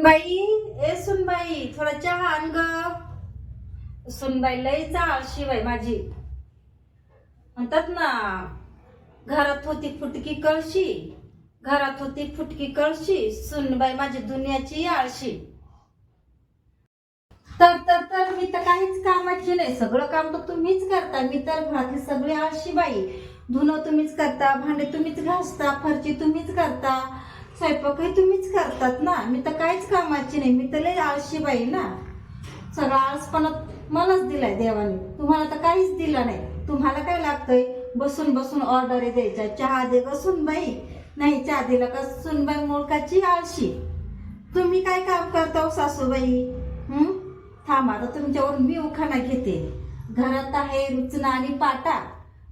सुनबाई ए सुनबाई थोडा चहा आण ग. सुनबाई लई आळशी बाई माझी. म्हणतात ना घरात होती फुटकी कळशी घरात होती फुटकी कळशी सुनबाई माझी दुनियाची आळशी. तर तर तर मी तर काहीच कामाची नाही सगळं काम तर तुम्हीच करता मी तर घरातली सगळी आळशी बाई धुणं तुम्हीच करता भांडे तुम्हीच घासता फरची तुम्हीच करता. स्वयंपाकही तुम्हीच करतात ना. मी तर काहीच कामाची नाही. मी तर लय आळशी बाई ना. सगळा आळसपणा मलाच दिलाय देवाने. तुम्हाला तर काहीच दिलं नाही. तुम्हाला काय लागतंय? बसून बसून ऑर्डर द्यायच्या चहा दे ग सुनबाई नाही चहा दिला का सुनबाई मोळकाची आळशी. तुम्ही काय काम करता हो सासूबाई? हं? थांबा आता तुमच्यावर मी उखाणा घेते. घरात आहे रुचना आणि पाटा.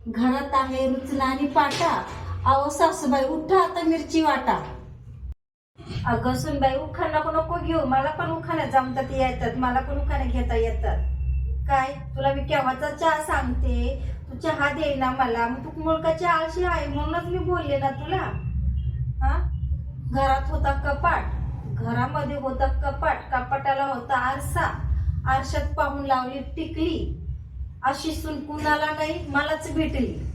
घरात आहे रुचना आणि पाटा. अहो सासूबाई उठा आता मिरची वाटा. अगं सुनबाई उखाणा नको नको घेऊ. मला पण उखाणा जमतात येतात. मला पण उखाणा घेता येतात. काय? तुला मी केव्हाचा चहा सांगते? तू चहा दे ना मला. मग तू मुलकाची आळशी आहे म्हणूनच मी बोलले ना तुला. हा? घरात होता कपाट. घरामध्ये होता कपाट. कपाटाला होता आरसा. आरशात पाहून लावली टिकली. अशी सून कुणाला नाही मलाच भेटली.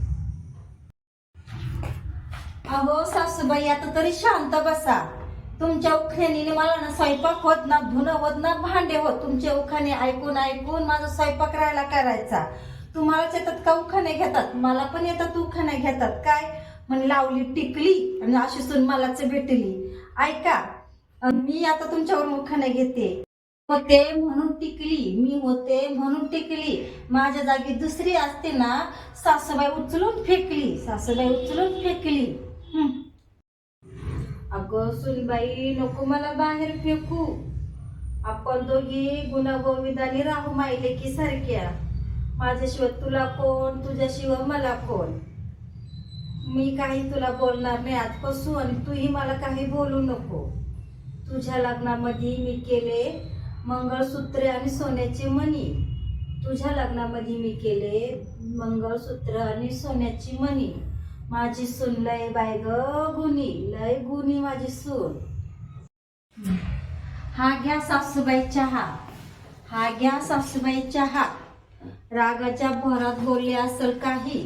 अहो सासूबाई आता तरी शांत बसा. तुमच्या उखाणीने मला ना स्वयंपाक होत ना धुणं होत ना भांडे होत. तुमचे उखाणे ऐकून ऐकून माझा स्वयंपाक राहायला करायचा. तुम्हालाच येतात का उखाणे घेतात? मला पण येतात उखाणे घेतात. काय? म्हण लावली टिकली. आणि अशी सून मलाच भेटली. ऐका मी आता तुमच्यावर उखाणे घेते. होते म्हणून टिकली. मी होते म्हणून टिकली. माझ्या जागी दुसरी असते ना सासूबाई उचलून फेकली. सासूबाई उचलून फेकली. अगं सुनबाई नको मला बाहेर फेकू. आपण दोघी गुणागोविंदाने राहू माहिले की सारख्या. माझ्याशिवाय तुला कोण तुझ्याशिवाय मला कोण? मी काही तुला बोलणार नाही आजपासून आणि तूही मला काही बोलू नको. तुझ्या लग्नामध्ये मी केले मंगळसूत्र आणि सोन्याची मणी. तुझ्या लग्नामध्ये मी केले मंगळसूत्र आणि सोन्याची मणी. माझी सून लय बाय ग गुणी लय गुणी माझी सून. हा घ्या सासूबाई चहा. हा घ्या सासूबाई चहा. रागाच्या भरात बोलले असल काही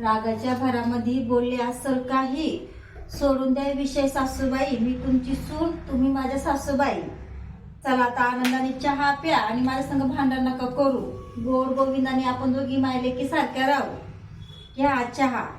रागाच्या भरामध्ये बोलले असल काही. सोडून द्या विषय सासूबाई मी तुमची सून तुम्ही माझ्या सासूबाई. चला आता आनंदाने चहा प्या आणि माझ्या संग भांडण नका करू. गोड गोविंदाने आपण दोघी मायले की सारख्या राहू. घ्या चहा.